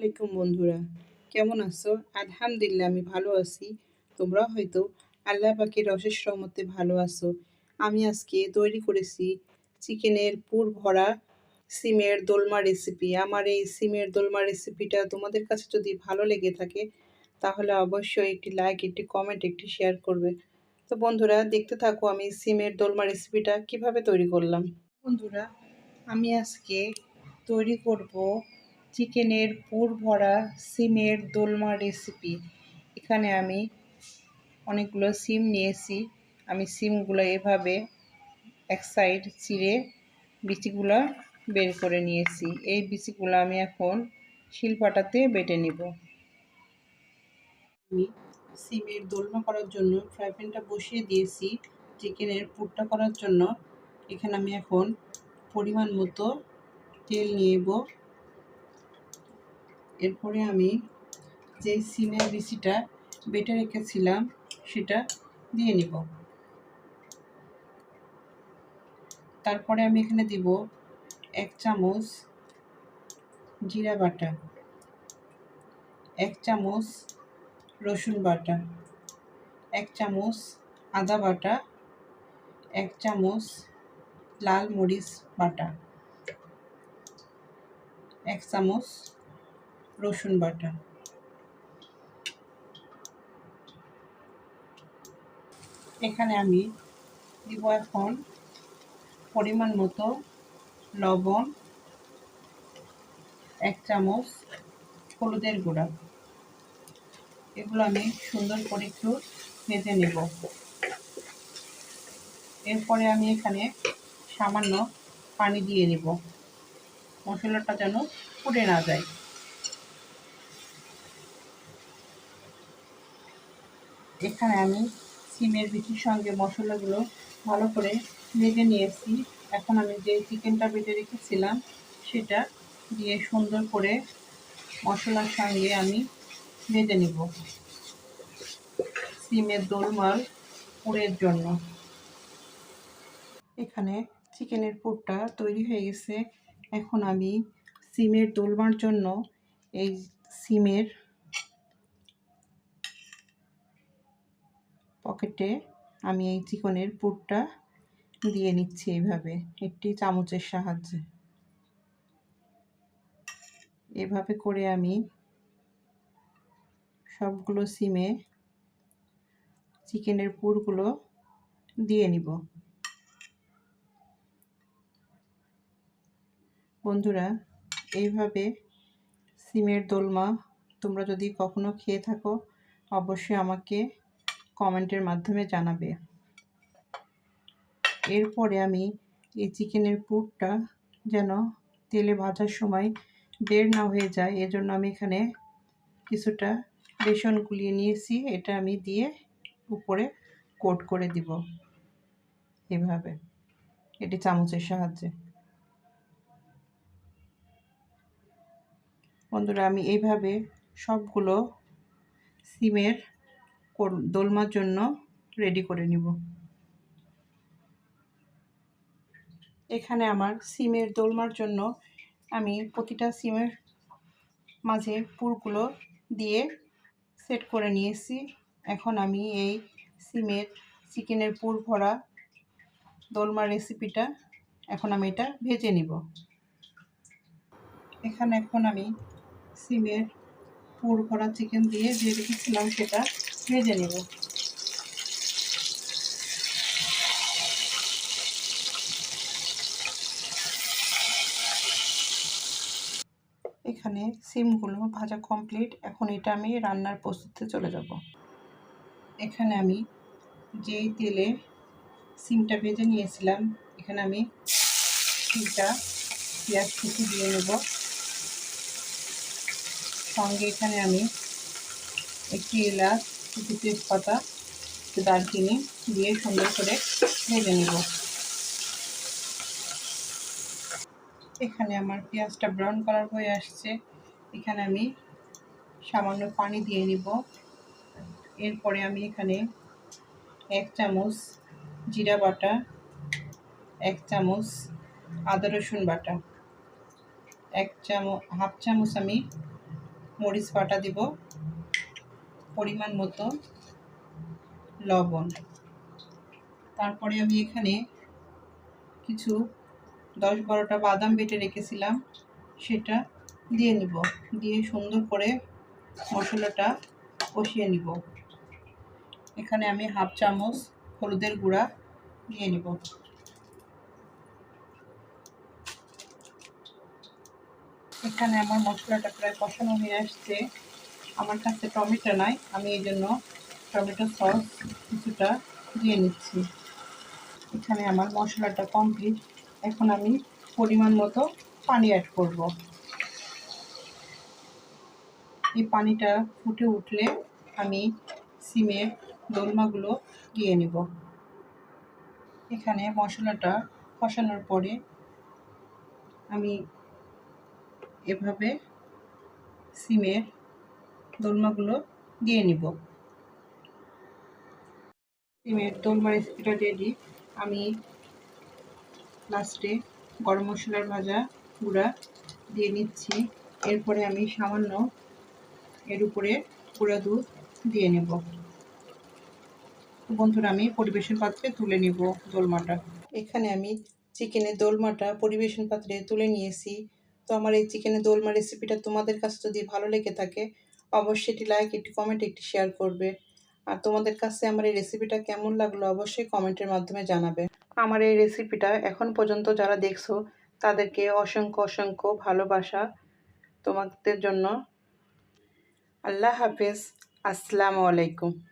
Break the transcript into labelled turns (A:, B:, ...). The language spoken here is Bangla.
A: আলাইকুম বন্ধুরা। কেমন আছো? আলহামদুলিল্লাহ, আমি ভালো আছি। তোমরা হয়তো আল্লাহ পাখির অশেষ রহমতে ভালো আছো। আমি আজকে তৈরি করেছি চিকেনের পুর ভরা সিমের দোলমা রেসিপি আমার এই সিমের দোলমা রেসিপিটা তোমাদের কাছে যদি ভালো লেগে থাকে, তাহলে অবশ্যই একটি লাইক একটি কমেন্ট একটি শেয়ার করবে। তো বন্ধুরা, দেখতে থাকো আমি সিমের দোলমা রেসিপিটা কীভাবে তৈরি করলাম। বন্ধুরা, আমি আজকে তৈরি করব চিকেনের পুর ভরা সিমের দোলমা রেসিপি এখানে আমি অনেকগুলো সিম নিয়েছি। আমি সিমগুলো এভাবে এক সাইড চিড়ে বিচিগুলো বের করে নিয়েছি। এই বিচিগুলো আমি এখন শিলপাটাতে বেটে নিব। আমি সিমের দোলমা করার জন্য ফ্রাই প্যানটা বসিয়ে দিয়েছি চিকেনের পুরটা করার জন্য। এখানে আমি এখন পরিমাণ মতো তেল নিয়েব এরপরে আমি যে সিমের বিচিটা বেটে রেখেছিলাম, সেটা দিয়ে নিব। তারপরে আমি এখানে দিব এক চামচ জিরা বাটা, এক চামচ রসুন বাটা, এক চামচ আদা বাটা, এক চামচ লাল মরিচ বাটা, এক চামচ রসুন বাটা। এখানে আমি দিব এখন পরিমাণ মতো লবণ, এক চামচ হলুদের গুঁড়া। এগুলো আমি সুন্দর করে একটু ভেজে নেব। এরপরে আমি এখানে সামান্য পানি দিয়ে নেব। মশলাটা যেন পুড়ে না যায়। এখানে আমি সিমের বিচির সঙ্গে মশলাগুলো ভালো করে ভেজে নিয়েছি। এখন আমি যে চিকেনটা বেটে রেখেছিলাম, সেটা দিয়ে সুন্দর করে মশলার সঙ্গে আমি ভেজে নিব। সিমের দোলমাল পুরের জন্য। এখানে চিকেনের পুরটা তৈরি হয়ে গেছে। এখন আমি সিমের দোলমার জন্য এই সিমের পকেটে আমি এই চিকনের পুরটা দিয়ে নিচ্ছি এইভাবে, একটি চামচের সাহায্যে। এভাবে করে আমি সবগুলো সিমে চিকেনের পুরগুলো দিয়ে নিব। বন্ধুরা, এইভাবে সিমের দোলমা তোমরা যদি কখনো খেয়ে থাকো, অবশ্যই আমাকে কমেন্টের মাধ্যমে জানাবে। এরপরে আমি এই চিকেনের পুরটা যেন তেলে ভাজার সময় বের না হয়ে যায়, এজন্য আমি এখানে কিছুটা বেসন গুলিয়ে নিয়েছি। এটা আমি দিয়ে উপরে কোট করে দিব এভাবে। এটি চামচের সাহায্যে। বন্ধুরা, আমি এইভাবে সবগুলো সিমের দোলমার জন্য রেডি করে নিব। এখানে আমার সিমের দোলমার জন্য আমি প্রতিটা সিমের মাঝে পুরগুলো দিয়ে সেট করে নিয়েছি। এখন আমি এই সিমের চিকেনের পুর ভরা দোলমার রেসিপিটা এখন আমি এটা ভেজে নিব। এখানে এখন আমি সিমের পুর ভরা চিকেন দিয়ে যে রেখেছিলাম সেটা ভেজে নেব। এখানে সিমগুলো ভাজা কমপ্লিট এখন এটা আমি রান্নার প্রস্তুতে চলে যাব। এখানে আমি যেই তেলে সিমটা ভেজে নিয়েছিলাম, এখানে আমি সিমটা পেঁয়াজ কুচি দিয়ে নেব। সঙ্গে এখানে আমি একটি এলাচ একটু তেজপাতা দারচিনি দিয়ে সুন্দর করে ভেজে নেব। এখানে আমার পেঁয়াজটা ব্রাউন কালার হয়ে আসছে। এখানে আমি সামান্য পানি দিয়ে নিব। এরপরে আমি এখানে এক চামচ জিরা বাটা, এক চামচ আদা রসুন বাটা, এক চামচ, হাফ চামচ আমি মরিচ বাটা দিব। পরিমাণ মতো লবণ। তারপরে আমি এখানে কিছু দশ বারোটা বাদাম বেটে রেখেছিলাম, সেটা দিয়ে নিব। দিয়ে সুন্দর করে মশলাটা কষিয়ে নিব। এখানে আমি হাফ চামচ হলুদের গুঁড়া দিয়ে নিব। এখানে আমার মশলাটা প্রায় কষানো হয়ে আসছে। আমার কাছে টমেটো নাই, আমি এই জন্য টমেটো সস কিছুটা দিয়ে নিচ্ছি। এখানে আমার মশলাটা কমপ্লিট। এখন আমি পরিমাণ মতো পানি অ্যাড করব। এই পানিটা ফুটে উঠলে আমি সিমের দোলমাগুলো দিয়ে নিব। এখানে মশলাটা কষানোর পরে আমি এভাবে সিমের দোলমাগুলো দিয়ে নিব। সিমের দোলমা রেসিপিটা রেডি আমি লাস্টে গরম মশলার ভাজা গুঁড়া দিয়ে নিচ্ছি। এরপরে আমি সামান্য এর উপরে গুঁড়া দুধ দিয়ে নেব। বন্ধুরা, আমি পরিবেশন পাত্রে তুলে নিব দোলমাটা। এখানে আমি চিকেনের দোলমাটা পরিবেশন পাত্রে তুলে নিয়েছি। তো আমার এই চিকেনের দোলমা রেসিপিটা তোমাদের কাছে যদি ভালো লেগে থাকে অবশ্যই একটি লাইক একটি কমেন্ট একটি শেয়ার করবে। আর তোমাদের কাছে আমার এই রেসিপিটা কেমন লাগল অবশ্যই কমেন্টের মাধ্যমে জানাবে। আমার এই রেসিপিটা এখন পর্যন্ত যারা দেখছ, তাদেরকে অসংখ্য অসংখ্য ভালোবাসা তোমাদের জন্য। আল্লাহ হাফেজ। আসসালামু আলাইকুম।